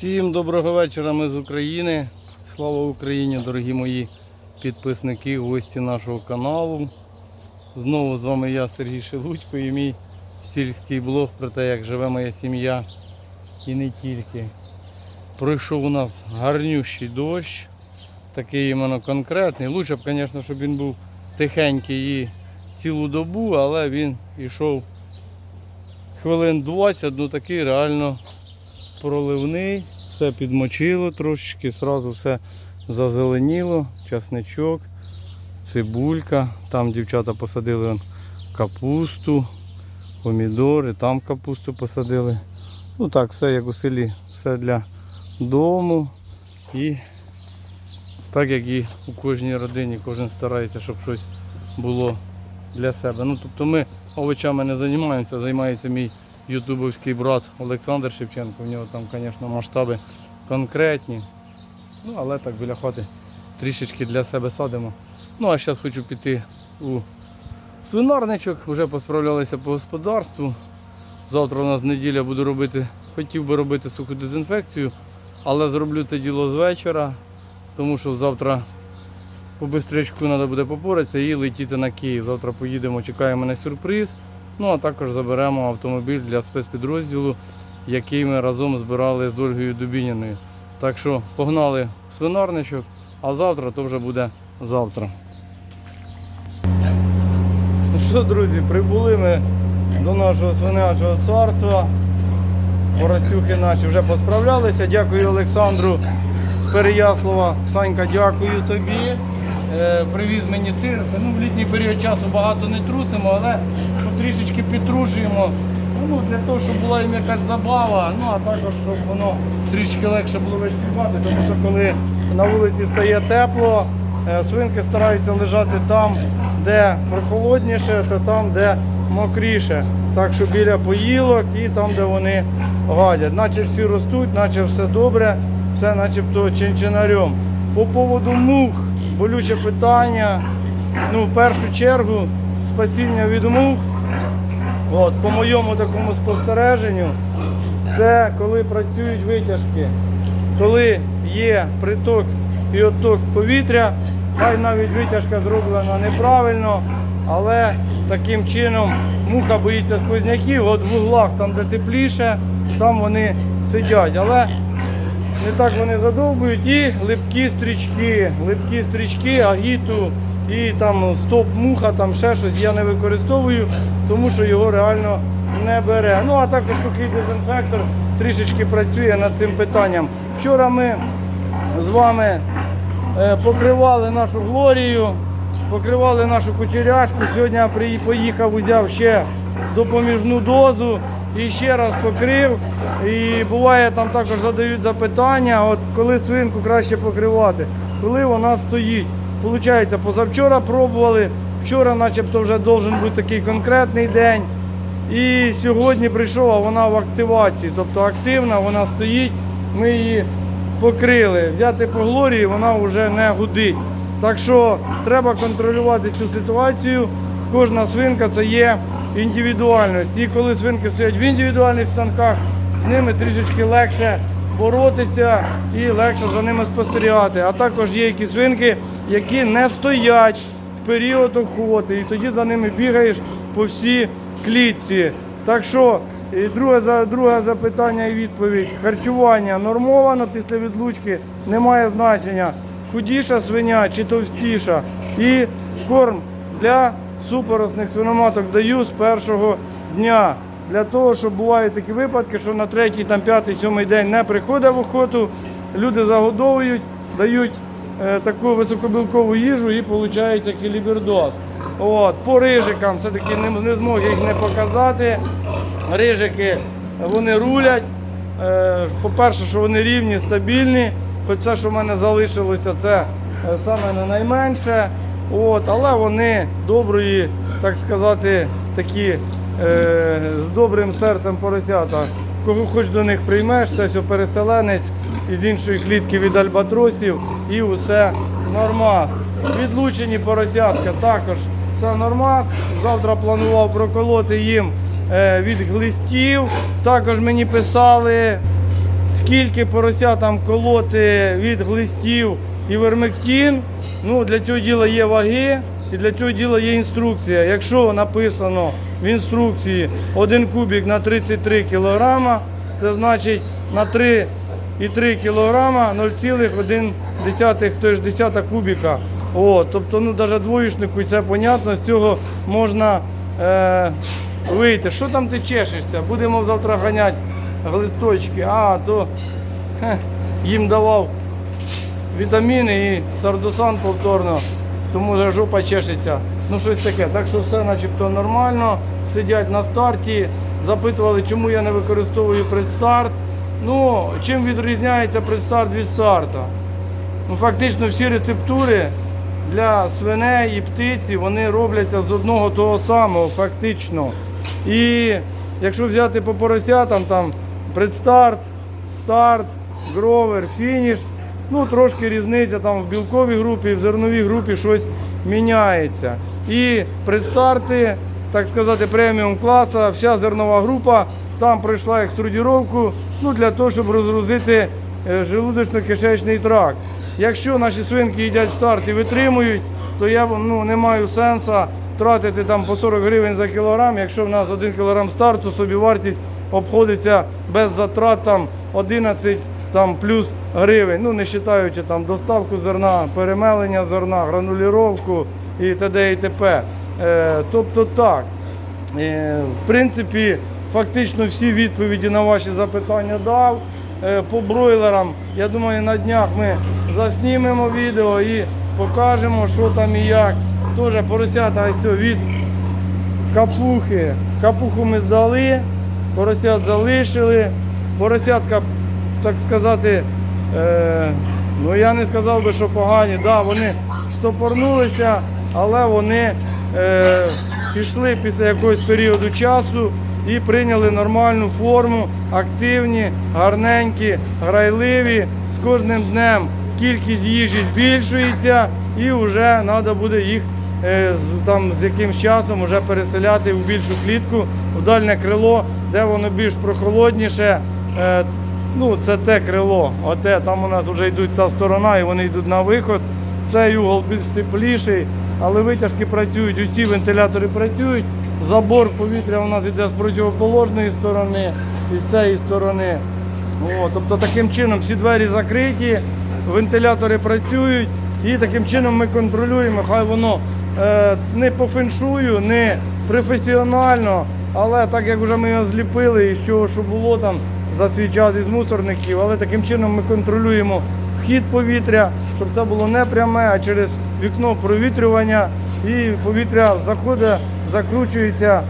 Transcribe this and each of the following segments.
Всім доброго вечора, ми з України. Слава Україні, дорогі мої підписники, гості нашого каналу. Знову з вами я, Сергій Шелудько, і мій сільський блог про те, як живе моя сім'я і не тільки. Пройшов у нас гарнющий дощ, такий іменно конкретний. Лучше б, звісно, щоб він був тихенький і цілу добу, але він йшов хвилин 20, ну такий реально проливний, все підмочило трошечки, сразу все зазеленіло, часничок, цибулька. Там дівчата посадили капусту, помідори, там капусту посадили. Ну так, все як у селі, все для дому. І так як і у кожній родині, кожен старається, щоб щось було для себе. Ну, тобто ми овочами не займаємося, займається мій ютубовський брат Олександр Шевченко. У нього там, звісно, масштаби конкретні. Ну, але так біля хати трішечки для себе садимо. Ну, а зараз хочу піти у свинарничок, вже посправлялися по господарству. Завтра у нас неділя буду робити, хотів би робити суху дезінфекцію, але зроблю це діло з вечора, тому що завтра по бистрячку треба буде попоратися і летіти на Київ. Завтра поїдемо, чекає мене сюрприз. Ну а також заберемо автомобіль для спецпідрозділу, який ми разом збирали з Ольгою Дубініною. Так що погнали в свинарничок, а завтра то вже буде завтра. Ну що, друзі, прибули ми до нашого свинячого царства. Поросюхи наші вже посправлялися. Дякую Олександру з Переяслава. Санька, дякую тобі. Е, привіз мені тирси. Ну, в літній період часу багато не трусимо, але трішечки підтрушуємо. Ну, для того, щоб була їм якась забава, ну а також, щоб воно трішки легше було вишкрібати, тому що коли на вулиці стає тепло, е, свинки стараються лежати там, де прохолодніше, та там, де мокріше. Так що біля поїлок і там, де вони гадять. Наче всі ростуть, наче все добре, все начебто чинчинарем. По поводу мух, болюче питання. Ну, в першу чергу спасіння від мух. От, по моєму такому спостереженню, це коли працюють витяжки, коли є приток і отток повітря, хай навіть витяжка зроблена неправильно, але таким чином муха боїться сквозняків, от в углах, там де тепліше, там вони сидять. Але не так вони задовбують і липкі стрічки, липкі стрічки, агіту і там стоп-муха, там ще щось я не використовую, тому що його реально не бере. Ну а також сухий дезінфектор трішечки працює над цим питанням. Вчора ми з вами е, покривали нашу глорію, покривали нашу кучеряшку. Сьогодні я поїхав, взяв ще допоміжну дозу і ще раз покрив. І буває там також задають запитання, от коли свинку краще покривати, коли вона стоїть. Получається, позавчора пробували, вчора начебто вже должен бути такий конкретний день. І сьогодні прийшов, а вона в активації, тобто активна, вона стоїть, ми її покрили. Взяти по глорії, вона вже не гудить. Так що треба контролювати цю ситуацію. Кожна свинка це є індивідуальність. І коли свинки стоять в індивідуальних станках, з ними трішечки легше боротися і легше за ними спостерігати. А також є які свинки, які не стоять в період охоти, і тоді за ними бігаєш по всій клітці. Так що, і друге, друге запитання і відповідь. Харчування нормовано після відлучки, немає значення. Худіша свиня чи товстіша. І корм для супоросних свиноматок даю з першого дня. Для того, щоб бувають такі випадки, що на третій, там, п'ятий, сьомий день не приходить в охоту, люди загодовують, дають е, таку високобілкову їжу і отримують екілібердоз. От, по рижикам все-таки не, не змог їх не показати. Рижики вони рулять. Е, По-перше, що вони рівні, стабільні. Хоч це, що в мене залишилося, це е, саме не найменше. От, але вони доброї, так сказати, такі е, з добрим серцем поросята. Кого хоч до них приймеш, це все переселенець із іншої клітки від альбатросів і усе нормас. Відлучені поросятка також все нормас. Завтра планував проколоти їм е, від глистів. Також мені писали скільки поросятам колоти від глистів і вермектин. Ну, для цього діла є ваги і для цього діла є інструкція. Якщо написано в інструкції один кубик на 33 кг, це значить на 3,3 кг 0,1 то ж десята кубіка. О, тобто, ну, навіть двоєчнику, і це понятно, з цього можна е, вийти. Що там ти чешешся? Будемо завтра ганяти глисточки. А, то хе, їм давав вітаміни і сардосан повторно, тому жопа чешеться. Ну щось таке. Так що все начебто нормально. Сидять на старті, запитували, чому я не використовую предстарт. Ну, чим відрізняється предстарт від старта? Ну, фактично всі рецептури для свиней і птиці вони робляться з одного того самого, фактично. І якщо взяти по поросятам, там предстарт, старт, гровер, фініш, ну трошки різниця там в білковій групі, в зерновій групі щось міняється. І предстарти, так сказати, преміум класа, вся зернова група там пройшла екструдіровку ну, для того, щоб розгрузити е, желудочно-кишечний тракт. Якщо наші свинки їдять старт і витримують, то я ну, не маю сенсу тратити там по 40 гривень за кілограм, якщо в нас 1 кілограм старту, собівартість обходиться без затрат там 11 там, плюс гривень, ну не вважаючи там доставку зерна, перемелення зерна, грануліровку і т.д. і т.п. Е, тобто так. Е, В принципі, фактично всі відповіді на ваші запитання дав. Е, По бройлерам, я думаю, на днях ми заснімемо відео і покажемо, що там і як. Теж поросята ось від капухи. Капуху ми здали, поросят залишили. Поросятка, так сказати, е, ну я не сказав би, що погані. Да, вони штопорнулися, але вони е, пішли після якогось періоду часу і прийняли нормальну форму, активні, гарненькі, грайливі. З кожним днем кількість їжі збільшується і вже треба буде їх е, там з якимсь часом вже переселяти в більшу клітку, в дальне крило, де воно більш прохолодніше. Ну, це те крило, оте, там у нас вже йдуть та сторона і вони йдуть на виход. Цей угол більш тепліший, але витяжки працюють, усі вентилятори працюють. Забор повітря у нас йде з противоположної сторони і з цієї сторони. О, тобто таким чином всі двері закриті, вентилятори працюють і таким чином ми контролюємо, хай воно е, не по феншую, не професіонально, але так як вже ми його зліпили і що, що було там за свій час із мусорників, але таким чином ми контролюємо вхід повітря, щоб це було не пряме, а через вікно провітрювання і повітря заходить, закручується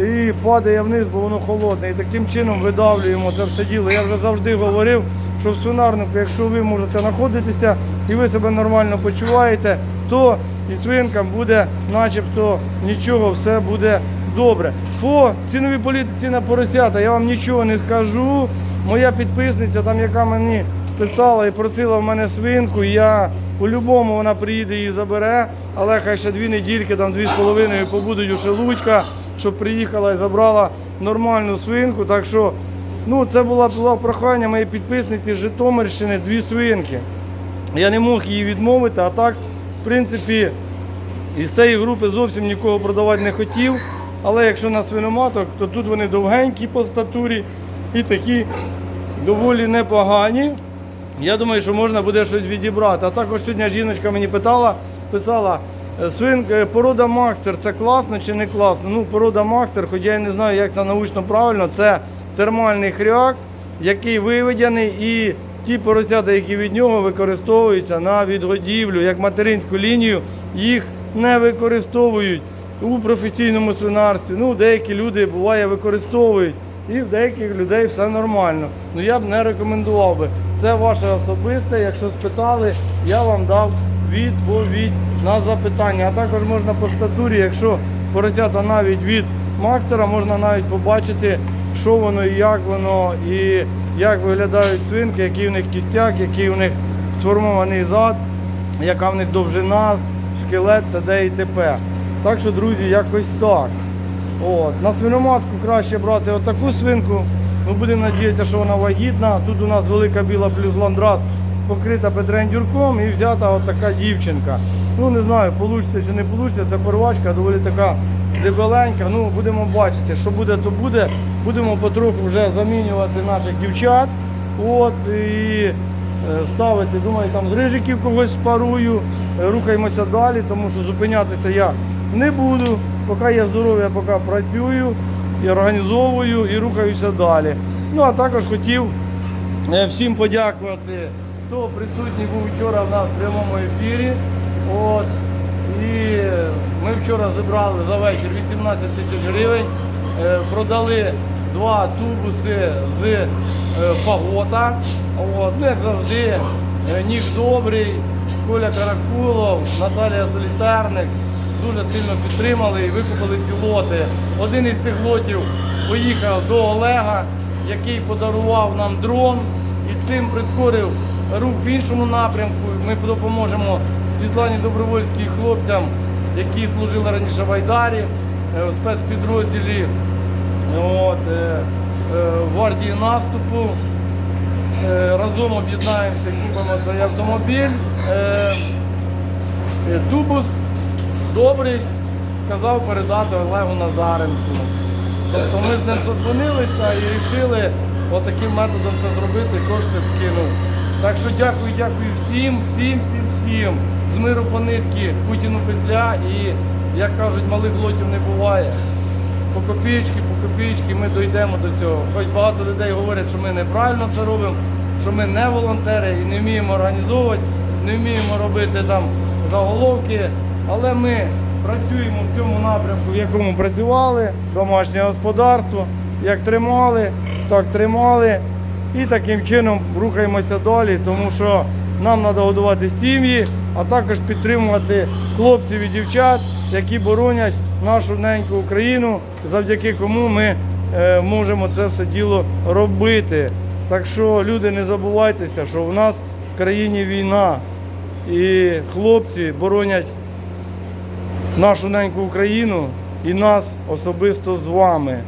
і падає вниз, бо воно холодне. І таким чином видавлюємо це все діло. Я вже завжди говорив, що в свинарнику, якщо ви можете знаходитися і ви себе нормально почуваєте, то і свинкам буде начебто нічого, все буде добре. По ціновій політиці на поросята я вам нічого не скажу. Моя підписниця, там, яка мені писала і просила в мене свинку, я по-любому вона приїде її забере, але хай ще дві недільки, там дві з половиною побудуть у Шелудька, щоб приїхала і забрала нормальну свинку. Так що, ну, це було, було прохання моєї підписниці з Житомирщини, дві свинки. Я не мог її відмовити, а так, в принципі, із цієї групи зовсім нікого продавати не хотів. Але якщо на свиноматок, то тут вони довгенькі по статурі і такі доволі непогані. Я думаю, що можна буде щось відібрати. А також сьогодні жіночка мені питала, писала, «Е, свинка, е, порода Макстер, це класно чи не класно? Ну, порода Макстер, хоч я не знаю, як це научно правильно, це термальний хряк, який виведений і ті поросята, які від нього використовуються на відгодівлю, як материнську лінію, їх не використовують у професійному свинарстві. Ну, деякі люди буває використовують. І в деяких людей все нормально. Ну я б не рекомендував би. Це ваше особисте. Якщо спитали, я вам дав відповідь на запитання. А також можна по статурі, якщо поросята навіть від макстера, можна навіть побачити, що воно і як воно, і як виглядають свинки, який в них кістяк, який у них сформований зад, яка в них довжина, шкелет т.д. і т.п. Так що, друзі, якось так. От. На свиноматку краще брати отаку свинку. Ну, будемо надіятися, що вона вагітна. Тут у нас велика біла плюс покрита петрендюрком і взята от така дівчинка. Ну не знаю, вийде чи не вийде. Це первачка доволі така дебеленька. Ну будемо бачити, що буде, то буде. Будемо потроху вже замінювати наших дівчат. От і е, ставити, думаю, там з рижиків когось спарую, рухаємося далі, тому що зупинятися я не буду. Поки є здоров'я, поки працюю і організовую і рухаюся далі. Ну а також хотів е, всім подякувати, хто присутній був вчора в нас в прямому ефірі. От. І ми вчора зібрали за вечір 18 тисяч гривень, е, продали два тубуси з е, фагота. От. Ну, як завжди, Нік Добрий, Коля Каракулов, Наталія Солітарник дуже сильно підтримали і викупили ці лоти. Один із цих лотів поїхав до Олега, який подарував нам дрон і цим прискорив рух в іншому напрямку. Ми допоможемо Світлані Добровольській хлопцям, які служили раніше в Айдарі, е, в спецпідрозділі от, е, е, гвардії наступу. Разом об'єднаємося, купимо цей автомобіль. Тубус добрий сказав передати Олегу Назаренку. Тобто ми з ним задзвонилися і вирішили отаким методом це зробити, кошти скинув. Так що дякую, дякую всім, всім, всім, всім. З миру по нитки Путіну петля і, як кажуть, малих лотів не буває. По копійки, по копійки ми дійдемо до цього. Хоч багато людей говорять, що ми неправильно це робимо, що ми не волонтери і не вміємо організовувати, не вміємо робити там заголовки, але ми працюємо в цьому напрямку, в якому працювали, домашнє господарство, як тримали, так тримали. І таким чином рухаємося далі, тому що нам треба годувати сім'ї, а також підтримувати хлопців і дівчат, які боронять нашу неньку Україну, завдяки кому ми е, можемо це все діло робити. Так що, люди, не забувайтеся, що в нас в країні війна і хлопці боронять нашу неньку Україну і нас особисто з вами.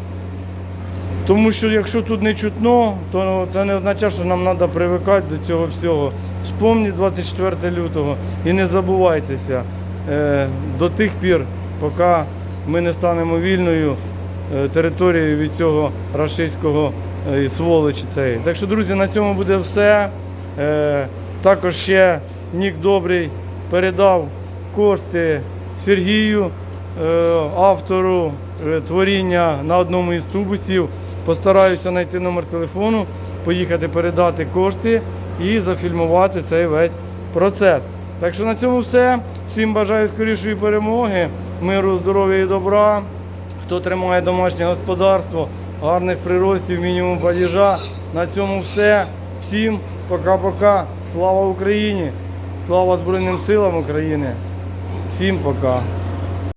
Тому що якщо тут не чутно, то це не означає, що нам треба привикати до цього всього. Спомніть 24 лютого і не забувайтеся е, до тих пір, поки ми не станемо вільною е, територією від цього рашистського е, сволочі. Так що, друзі, на цьому буде все. Також ще Нік Добрий передав кошти Сергію, е, автору е, творіння на одному із тубусів. Постараюся знайти номер телефону, поїхати передати кошти і зафільмувати цей весь процес. Так що на цьому все. Всім бажаю скорішої перемоги, миру, здоров'я і добра. Хто тримає домашнє господарство, гарних приростів, мінімум падіжа. На цьому все. Всім пока-пока. Слава Україні! Слава Збройним силам України! Всім пока!